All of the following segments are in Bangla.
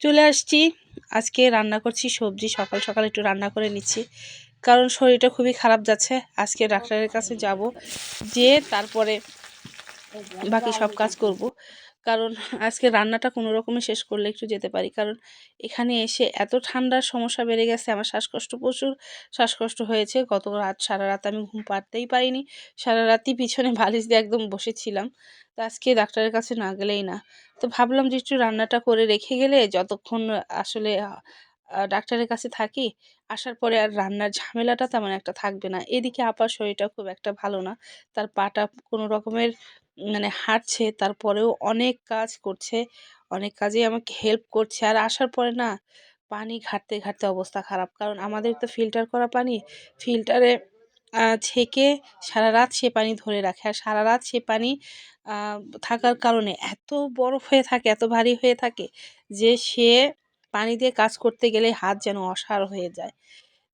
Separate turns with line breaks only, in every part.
চলে আসছি। আজকে রান্না করছি সবজি, সকাল সকাল একটু রান্না করে নিচ্ছি। কারণ শরীরটা খুবই খারাপ যাচ্ছে। আজকে ডাক্তারের কাছে যাব যে তারপরে বাকি সব কাজ করব। কারণ আজকে রান্নাটা কোনো রকমে শেষ করলে একটু যেতে পারি। কারণ এখানে এসে এত ঠান্ডার সমস্যা বেড়ে গেছে, আমার শ্বাসকষ্ট প্রচুর শ্বাসকষ্ট হয়েছে। গত রাত, সারা রাত আমি ঘুম পাড়তেই পারিনি। সারা রাতই পিছনে বালিশ দিয়ে একদম বসেছিলাম। তো আজকে ডাক্তারের কাছে না গেলেই না। তো ভাবলাম যে একটু রান্নাটা করে রেখে গেলে যতক্ষণ আসলে ডাক্তারের কাছে থাকি, আসার পরে আর রান্নার ঝামেলাটা তেমন একটা থাকবে না। এদিকে আপার শরীরটা খুব একটা ভালো না। তার পাটা কোনো রকমের মানে হাঁটছে, তারপরেও অনেক কাজ করছে, অনেক কাজেই আমাকে হেল্প করছে। আর আসার পরে না, পানি ঘাটতে ঘাটতে অবস্থা খারাপ। কারণ আমাদের তো ফিল্টার করা পানি ফিল্টারে ছেঁকে সারা রাত সে পানি ধরে রাখে। আর সারা রাত সে পানি থাকার কারণে এত বরফ হয়ে থাকে, এত ভারী হয়ে থাকে যে সে পানি দিয়ে কাজ করতে গেলে হাত যেন অসার হয়ে যায়।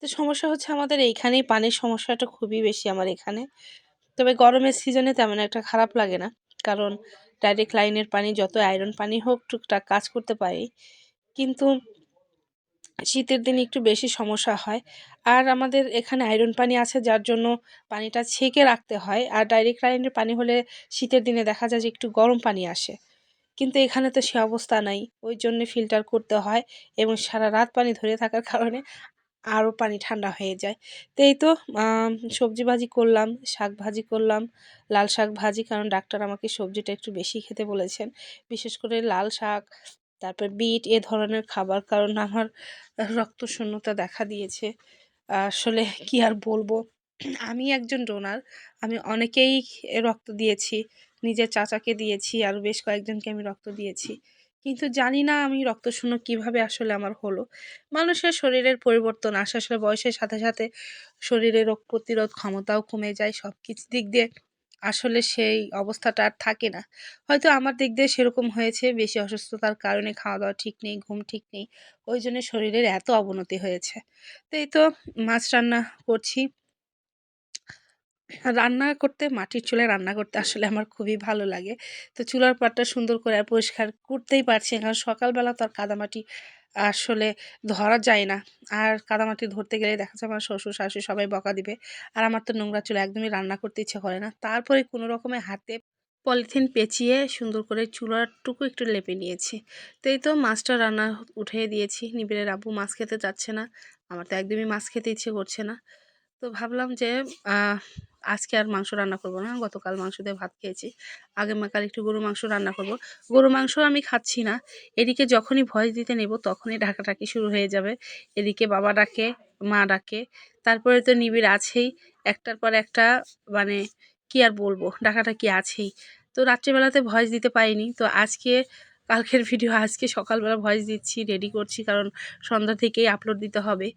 তো সমস্যা হচ্ছে আমাদের এইখানেই পানির সমস্যাটা খুবই বেশি আমার এখানে। তবে গরমের সিজনে তেমন একটা খারাপ লাগে না। কারণ ডাইরেক্ট লাইনের পানি, যত আয়রন পানি হোক, টুকটাক কাজ করতে পারি। কিন্তু শীতের দিনে একটু বেশি সমস্যা হয়। আর আমাদের এখানে আয়রন পানি আছে, যার জন্য পানিটা ছেঁকে রাখতে হয়। আর ডাইরেক্ট লাইনের পানি হলে শীতের দিনে দেখা যায় যে একটু গরম পানি আসে। কিন্তু এখানে তো সে অবস্থা নাই। ওই জন্য ফিল্টার করতে হয় এবং সারা রাত পানি ধরে থাকার কারণে আরও পানি ঠান্ডা হয়ে যায়। তো এই তো সবজি ভাজি করলাম, শাক ভাজি করলাম, লাল শাক ভাজি, কারণ ডাক্তার আমাকে সবজিটা একটু বেশি খেতে বলেছেন। বিশেষ করে লাল শাক, তারপর বিট, এ ধরনের খাবার, কারণ আমার রক্ত শূন্যতা দেখা দিয়েছে। আসলে কি আর বলব? আমি একজন ডোনার আমি অনেকেই রক্ত দিয়েছি, নিজের চাচাকে দিয়েছি, আর বেশ কয়েকজনকে আমি রক্ত দিয়েছি। কিন্তু জানি না আমি রক্তশূন্য কীভাবে আসলে আমার হলো। মানুষের শরীরের পরিবর্তন আসে আসলে বয়সের সাথে সাথে শরীরের রোগ প্রতিরোধ ক্ষমতাও কমে যায় সব কিছু দিক দিয়ে আসলে সেই অবস্থাটা আর থাকে না। হয়তো আমার দিক দিয়ে সেরকম হয়েছে, বেশি অসুস্থতার কারণে খাওয়া দাওয়া ঠিক নেই, ঘুম ঠিক নেই, ওই জন্য শরীরের এত অবনতি হয়েছে। তো এই তো মাছ রান্না করছি। রান্না করতে, মাটির চুলায় রান্না করতে আসলে আমার খুবই ভালো লাগে। তো চুলার পাটটা সুন্দর করে আর পরিষ্কার করতেই পারছি কারণ সকালবেলা তো আর কাদামাটি আসলে ধরা যায় না। আর কাদামাটি ধরতে গেলে দেখা যায় আমার শ্বশুর, শাশুড়ি সবাই বকা দিবে। আর আমার তো নোংরা চুলা একদমই রান্না করতে ইচ্ছে করে না। তারপরে কোনো রকমের হাতে পলিথিন পেঁচিয়ে সুন্দর করে চুলারটুকু একটু লেপে নিয়েছি। তো এই তো মাছটা রান্না উঠিয়ে দিয়েছি। নিবিড়ের আব্বু মাছ খেতে চাচ্ছে না। আমার তো একদমই মাছ খেতে ইচ্ছে করছে না। তো ভাবলাম যে আজকে আর মাংস রান্না করব না। গতকাল মাংস দিয়ে ভাত খেয়েছি। আগামীকাল একটু গরু মাংস রান্না করব। গরু মাংস আমি খাচ্ছি না। এদিকে যখনই ভয় দিতে নেব, তখনই ঢাকাটাকি শুরু হয়ে যাবে। এদিকে বাবা ডাকে, মা ডাকে। তারপরে তো নিবিড় আছেই। একটার পর একটা মানে কি আর বলব? ডাকাটা কি আছেই। তো রাত্রিবেলাতে ভয়েস দিতে পারিনি। তো আজকে কালকের ভিডিও আজকে সকালবেলা ভয়েস দিচ্ছি রেডি করছি, কারণ সন্ধ্যা থেকেই আপলোড দিতে হবে।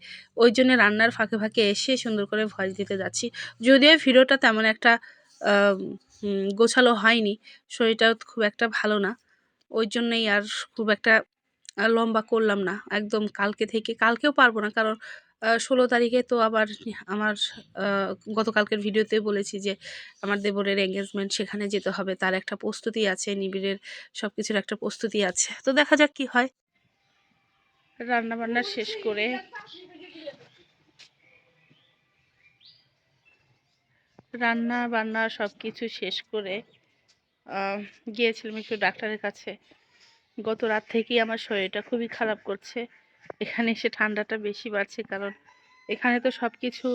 ওই জন্য রান্নার ফাঁকে ফাঁকে এসে সুন্দর করে ভয়েস দিতে যাচ্ছি। যদিও ভিডিওটা তেমন একটা গোছালো হয়নি, শরীরটাও খুব একটা ভালো না। ওই জন্যই আর খুব একটা লম্বা করলাম না। একদম কালকে থেকে, কালকেও পারব না, কারণ ষোলো তারিখে তো আবার আমার গতকালকের ভিডিওতে বলেছি যে আমার দেবরের এঙ্গেজমেন্ট সেখানে যেতে হবে। তার একটা প্রস্তুতি আছে, নিবিড়ের সব কিছুর একটা প্রস্তুতি আছে। তো দেখা যাক কি হয়। রান্না বান্না শেষ করে রান্না বান্না সব কিছু শেষ করে গিয়েছিলাম একটু ডাক্তারের কাছে। গত রাত থেকেই আমার শরীরটা খুবই খারাপ করছে। এখানে এসে ঠান্ডাটা বেশি বাড়ছে কারণ এখানে তো সব কিছু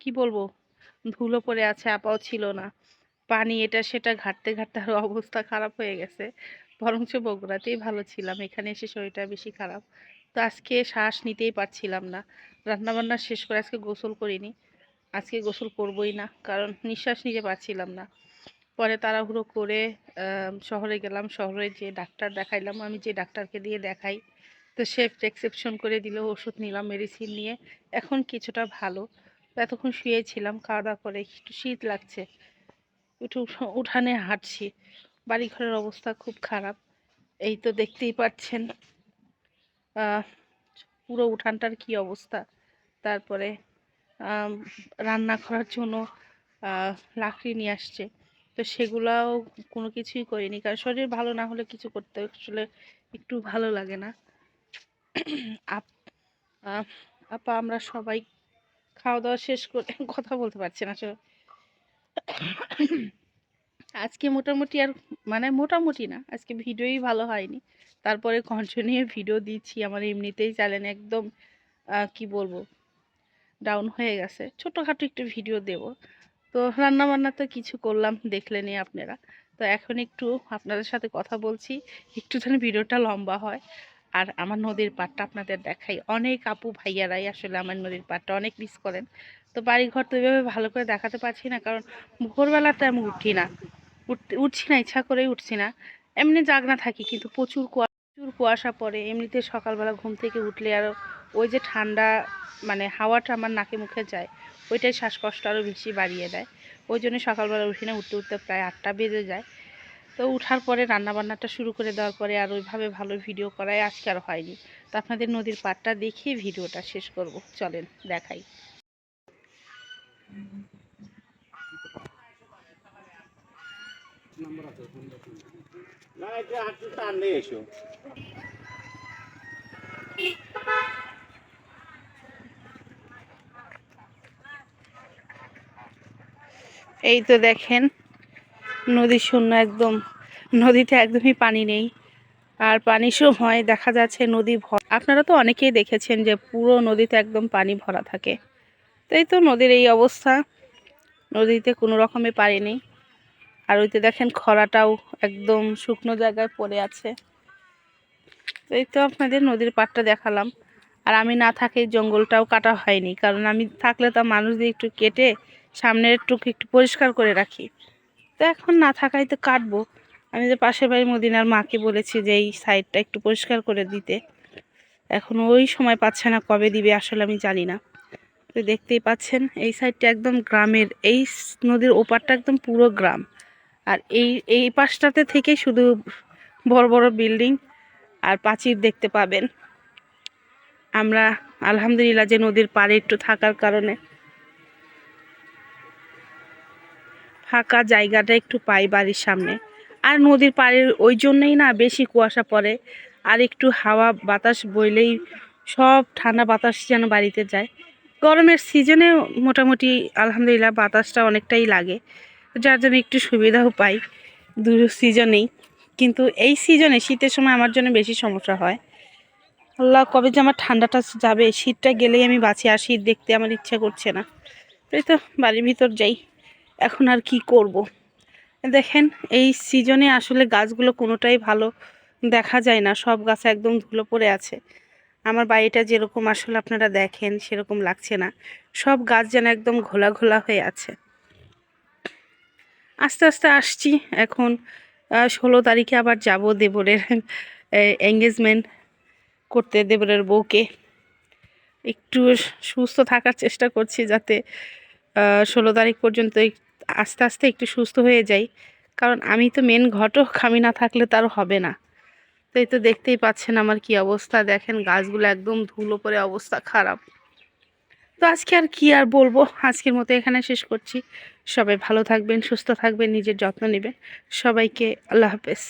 কি বলব, ধুলো পড়ে আছে, আপাও ছিল না। পানি এটা সেটা ঘাটতে ঘাটতে আরও অবস্থা খারাপ হয়ে গেছে। বরঞ্চ বগুড়াতেই ভালো ছিলাম, এখানে এসে শরীরটা বেশি খারাপ। তো আজকে শ্বাস নিতেই পারছিলাম না। রান্নাবান্না শেষ করে আজকে গোসল করিনি। আজকে গোসল করবই না, কারণ নিঃশ্বাস নিতে পারছিলাম না। পরে তাড়াহুড়ো করে শহরে গেলাম, শহরে যে ডাক্তার দেখাইলাম, আমি যে ডাক্তারকে দিয়ে দেখাই তো সে প্রেসক্রিপশন করে দিল, ওষুধ নিলাম মেডিসিন নিয়ে। এখন কিছুটা ভালো। এতক্ষণ শুয়েছিলাম খাওয়া দাওয়া করে একটু শীত লাগছে। একটু উঠানে হাঁটছি। বাড়ি ঘরের অবস্থা খুব খারাপ। এই তো দেখতেই পাচ্ছেন পুরো উঠানটার কি অবস্থা। তারপরে রান্না করার জন্য লাকড়ি নিয়ে আসছে। তো সেগুলাও কোনো কিছুই করিনি, কারণ শরীর ভালো না হলে কিছু করতে আসলে একটু ভালো লাগে না। আপ আমরা সবাই খাওয়া দাওয়া শেষ করে কথা বলতে পারছি না আজকে মোটামুটি আর মানে মোটামুটি না, আজকে ভিডিওই ভালো হয়নি। তারপরে কন্টিনিউ ভিডিও দিচ্ছি, আমার এমনিতেই চ্যানেল একদম কি বলব ডাউন হয়ে গেছে। ছোটোখাটো একটু ভিডিও দেব। তো রান্না বান্না তো কিছু করলাম, দেখলেনই আপনারা। তো এখন একটু আপনাদের সাথে কথা বলছি একটু যেন ভিডিওটা লম্বা হয়। আর আমার নদীর পাড়টা আপনাদের দেখাই। অনেক আপু ভাইয়ারাই আসলে আমার নদীর পাড়টা অনেক মিস করেন। তো বাড়িঘর তো এভাবে ভালো করে দেখাতে পারছি না, কারণ ভোরবেলাতে আমি উঠি না। উঠতে, উঠছি না, ইচ্ছা করেই উঠছি না। এমনি জাগনা থাকি, কিন্তু প্রচুর কুয়া, প্রচুর কুয়াশা পড়ে। এমনিতে সকালবেলা ঘুম থেকে উঠলে আরও ওই যে ঠান্ডা মানে হাওয়াটা আমার নাকে মুখে যায়, ওইটাই শ্বাসকষ্ট আরও বেশি বাড়িয়ে দেয়। ওই জন্য সকালবেলা উঠি না, উঠতে উঠতে প্রায় আটটা বেজে যায়। তো উঠার পরে রান্নাবান্নাটা শুরু করে দেওয়ার পরে আর ওইভাবে ভালো ভিডিও করাই আজকে আর হয়নি। তো আপনাদের নদীর পাড়টা দেখিয়ে ভিডিওটা শেষ করব। চলেন, দেখাই।
এসো
এই তো দেখেন নদী শূন্য একদম, নদীতে একদমই পানি নেই। আর পানি সময় দেখা যাচ্ছে নদী ভর, আপনারা তো অনেকেই দেখেছেন যে পুরো নদীতে একদম পানি ভরা থাকে। তাই তো নদীর এই অবস্থা, নদীতে কোনো রকমে পানি নেই। আর ওইতে দেখেন খরাটাও একদম শুকনো জায়গায় পড়ে আছে। এই তো আপনাদের নদীর পাড়টা দেখালাম। আর আমি না থাকি জঙ্গলটাও কাটা হয়নি, কারণ আমি থাকলে তো মানুষ দিয়ে একটু কেটে সামনের টুকু একটু পরিষ্কার করে রাখি। তো এখন না থাকায় তো কাটবো। আমি যে পাশের বাড়ির মদিনার মাকে বলেছি যে এই সাইডটা একটু পরিষ্কার করে দিতে। এখন ওই সময় পাচ্ছে না কবে দিবে আসলে আমি জানি না। তো দেখতেই পাচ্ছেন, এই সাইডটা একদম গ্রামের, এই নদীর ওপারটা একদম পুরো গ্রাম। আর এই এই পাশটাতে থেকে শুধু বড় বড় বিল্ডিং আর প্রাচীর দেখতে পাবেন। আমরা আলহামদুলিল্লাহ যে নদীর পাড়ে একটু থাকার কারণে ফাঁকা জায়গাটা একটু পাই বাড়ির সামনে। আর নদীর পাড়ের ওই জন্যই না বেশি কুয়াশা পড়ে। আর একটু হাওয়া বাতাস বইলেই সব ঠান্ডা বাতাস যেন বাড়িতে যায়। গরমের সিজনে মোটামুটি আলহামদুলিল্লাহ বাতাসটা অনেকটাই লাগে। যার জন্য একটু সুবিধাও পাই দু সিজনেই। কিন্তু এই সিজনে শীতের সময় আমার জন্য বেশি সমস্যা হয়। আল্লাহ কবে যে আমার ঠান্ডাটা যাবে, শীতটা গেলেই আমি বাঁচি। আর শীত দেখতে আমার ইচ্ছা করছে না। তাই তো বাড়ির ভিতর যাই। এখন আর কি করব। দেখেন, এই সিজনে আসলে গাছগুলো কোনোটাই ভালো দেখা যায় না। সব গাছ একদম ধুলো পড়ে আছে। আমার বাড়িটা যেরকম আসলে আপনারা দেখেন, সেরকম লাগছে না। সব গাছ যেন একদম ঘোলা ঘোলা হয়ে আছে। আস্তে আস্তে আসছি এখন। ষোলো তারিখে আবার যাব দেবরের এঙ্গেজমেন্ট করতে দেবরের বউকে। একটু সুস্থ থাকার চেষ্টা করছি যাতে ষোলো তারিখ পর্যন্ত আস্তে আস্তে একটু সুস্থ হয়ে যাই। কারণ আমি তো মেন ঘটক, আমি না থাকলে তার হবে না। তো এই তো দেখতেই পাচ্ছেন আমার কি অবস্থা। দেখেন গাছগুলো একদম ধুলো পড়ে অবস্থা খারাপ। তো আজকে আর কি আর বলব? আজকের মতো এখানে শেষ করছি। সবাই ভালো থাকবেন, সুস্থ থাকবেন, নিজের যত্ন নেবেন। সবাইকে আল্লাহ হাফেজ।